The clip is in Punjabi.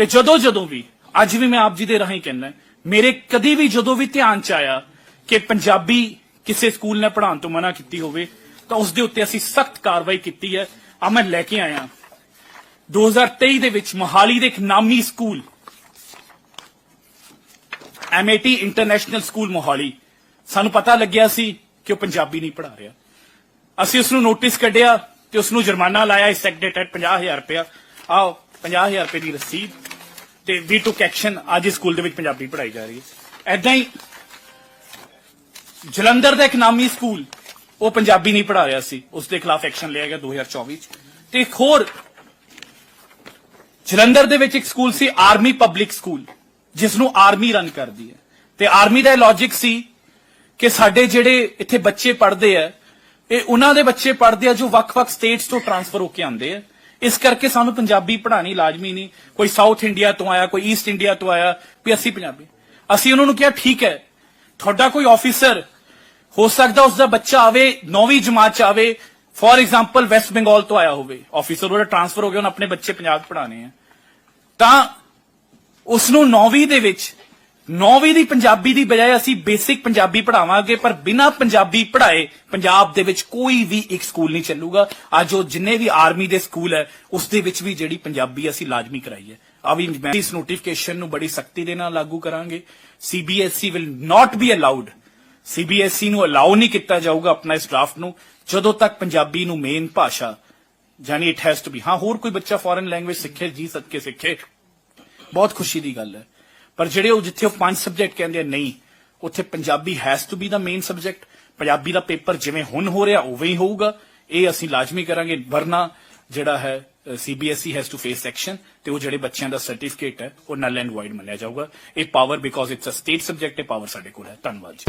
ਤੇ ਜਦੋਂ ਜਦੋਂ ਵੀ, ਅੱਜ ਵੀ ਮੈਂ ਆਪ ਜੀ ਦੇ ਰਾਹੀਂ ਕਹਿੰਦਾ ਮੇਰੇ ਕਦੀ ਵੀ ਜਦੋਂ ਵੀ ਧਿਆਨ ਚ ਆਇਆ ਕਿ ਪੰਜਾਬੀ ਕਿਸੇ ਸਕੂਲ ਨੇ ਪੜ੍ਹਾਉਣ ਤੋਂ ਮਨਾ ਕੀਤੀ ਹੋਵੇ, ਤਾਂ ਉਸ ਦੇ ਉੱਤੇ ਅਸੀਂ ਸਖਤ ਕਾਰਵਾਈ ਕੀਤੀ ਹੈ। ਆ ਮੈਂ ਲੈ ਕੇ ਆਇਆ। 2023 ਦੇ ਵਿੱਚ ਮੋਹਾਲੀ ਦੇ ਇੱਕ ਨਾਮੀ school MAT international school Mohali, ਸਾਨੂੰ ਪਤਾ ਲੱਗਿਆ ਸੀ ਕਿ ਉਹ ਪੰਜਾਬੀ ਨਹੀਂ ਪੜ੍ਹਾ ਰਿਹਾ। ਅਸੀਂ ਉਸ ਨੂੰ ਨੋਟਿਸ ਕੱਢਿਆ ਤੇ ਉਸ ਨੂੰ ਜੁਰਮਾਨਾ ਲਾਇਆ, ਇਸ ਸੈਕਟਰੇਟ 50000 ਰੁਪਇਆ। ਆਓ 50000 ਰੁਪਏ ਦੀ ਰਸੀਦ। ਤੇ ਵੀ ਟੁਕ ਐਕਸ਼ਨ ਅੱਜ ਇਸ ਸਕੂਲ ਦੇ ਵਿੱਚ ਪੰਜਾਬੀ ਪੜ੍ਹਾਈ ਜਾ ਰਹੀ ਹੈ। ਐਦਾਂ ਹੀ ਜਲੰਧਰ ਦਾ ਇੱਕ ਨਾਮੀ ਸਕੂਲ ਉਹ ਪੰਜਾਬੀ ਨਹੀਂ ਪੜ੍ਹਾ ਰਿਹਾ ਸੀ। ਉਸ ਦੇ ਖਿਲਾਫ ਐਕਸ਼ਨ ਲਿਆ ਗਿਆ 2024 ਚ। ਤੇ ਇੱਕ ਹੋਰ ਜਲੰਧਰ ਦੇ ਵਿੱਚ ਇੱਕ ਸਕੂਲ ਸੀ ਆਰਮੀ ਪਬਲਿਕ ਸਕੂਲ ਜਿਸ ਨੂੰ ਆਰਮੀ ਰਨ ਕਰਦੀ ਹੈ। ਤੇ ਆਰਮੀ ਦਾ ਲੌਜੀਕ ਸੀ ਕਿ ਸਾਡੇ ਜਿਹੜੇ ਇੱਥੇ ਬੱਚੇ ਪੜ੍ਹਦੇ ਆ, ਇਹ ਉਹਨਾਂ ਦੇ ਬੱਚੇ ਪੜ੍ਹਦੇ ਆ ਜੋ ਵੱਖ-ਵੱਖ ਸਟੇਟਸ ਤੋਂ ਟਰਾਂਸਫਰ ਹੋ ਕੇ ਆਉਂਦੇ ਆ। ਇਸ ਕਰਕੇ ਸਾਨੂੰ ਪੰਜਾਬੀ ਪੜ੍ਹਾਣੀ ਲਾਜ਼ਮੀ ਨਹੀਂ। ਕੋਈ ਸਾਊਥ ਇੰਡੀਆ ਤੋਂ ਆਇਆ, ਕੋਈ ਈਸਟ ਇੰਡੀਆ ਤੋਂ ਆਇਆ ਵੀ ਅਸੀਂ ਪੰਜਾਬੀ। ਅਸੀਂ ਉਹਨਾਂ ਨੂੰ ਕਿਹਾ, ਠੀਕ ਹੈ, ਤੁਹਾਡਾ ਕੋਈ ਆਫੀਸਰ ਹੋ ਸਕਦਾ ਉਸ ਦਾ ਬੱਚਾ ਆਵੇ 9ਵੀਂ ਜਮਾਤ ਚ ਆਵੇ ਫੋਰ ਐਗਜ਼ਾਮਪਲ ਵੈਸਟ ਬੰਗਾਲ ਤੋਂ ਆਇਆ ਹੋਵੇ। ਆਫੀਸਰ ਉਹਦਾ ਟਰਾਂਸਫਰ ਹੋ ਗਿਆ, ਉਹਨੇ ਆਪਣੇ ਬੱਚੇ ਪੰਜਾਬ ਪੜ੍ਹਾਣੇ ਆ। ਤਾਂ ਉਸ ਨੂੰ 9ਵੀਂ ਦੇ ਵਿੱਚ 9ਵੀਂ ਦੀ ਪੰਜਾਬੀ ਦੀ ਬਜਾਏ ਅਸੀਂ ਬੇਸਿਕ ਪੰਜਾਬੀ ਪੜਾਵਾਂਗੇ ਪਰ ਬਿਨਾਂ ਪੰਜਾਬੀ ਪੜਾਏ ਪੰਜਾਬ ਦੇ ਵਿੱਚ ਕੋਈ ਵੀ ਇੱਕ ਸਕੂਲ ਨਹੀਂ ਚੱਲੂਗਾ। ਅੱਜ ਉਹ ਜਿੰਨੇ ਵੀ ਆਰਮੀ ਦੇ ਸਕੂਲ ਹੈ, ਉਸ ਦੇ ਵਿੱਚ ਵੀ ਜਿਹੜੀ ਪੰਜਾਬੀ ਅਸੀਂ ਲਾਜ਼ਮੀ ਕਰਾਈ ਹੈ। ਆ ਵੀ ਮੈਂ ਇਸ ਨੋਟੀਫਿਕੇਸ਼ਨ ਨੂੰ ਬੜੀ ਸਖਤੀ ਦੇ ਨਾਲ ਲਾਗੂ ਕਰਾਂਗੇ। CBSE will not be allowed CBSE ਨੂੰ ਅਲਾਉ ਨਹੀਂ ਕੀਤਾ ਜਾਊਗਾ ਆਪਣਾ ਇਸ ਡਰਾਫਟ ਨੂੰ, ਜਦੋਂ ਤੱਕ ਪੰਜਾਬੀ ਨੂੰ ਮੇਨ ਭਾਸ਼ਾ ਜਾਨੀ ਇਟ ਹੈਜ਼ ਟੂ ਬੀ ਹਾਂ, ਹੋਰ ਕੋਈ ਬੱਚਾ ਫੋਰਨ ਲੈਂਗੁਏਜ ਸਿੱਖੇ, ਜੀ ਸਦਕੇ ਸਿੱਖੇ। ਬਹੁਤ ਖੁਸ਼ੀ ਦੀ ਗੱਲ ਹੈ। ਪਰ ਜਿਹੜੇ ਉਹ ਜਿੱਥੇ ਉਹ ਪੰਜ ਸਬਜੈਕਟ ਕਹਿੰਦੇ ਨਹੀਂ, ਉੱਥੇ Punjabi has to be the main subject Punjabi the paper ਜਿਵੇਂ ਹੁਣ ਹੋ ਰਿਹਾ, ਉਵੇਂ ਹੀ ਹੋਊਗਾ। ਇਹ ਅਸੀਂ ਲਾਜ਼ਮੀ ਕਰਾਂਗੇ, ਵਰਨਾ ਜਿਹੜਾ ਹੈ CBSE has to face action ਤੇ ਉਹ ਜਿਹੜੇ ਬੱਚਿਆਂ ਦਾ ਸਰਟੀਫਿਕੇਟ ਹੈ, ਉਹ ਨਲ ਐਂਡ ਵਾਈਡ ਮੰਨਿਆ ਜਾਊਗਾ। ਇਹ power because it's a state subject ਇਹ ਪਾਵਰ ਸਾਡੇ ਕੋਲ ਹੈ। ਧੰਨਵਾਦ ਜੀ।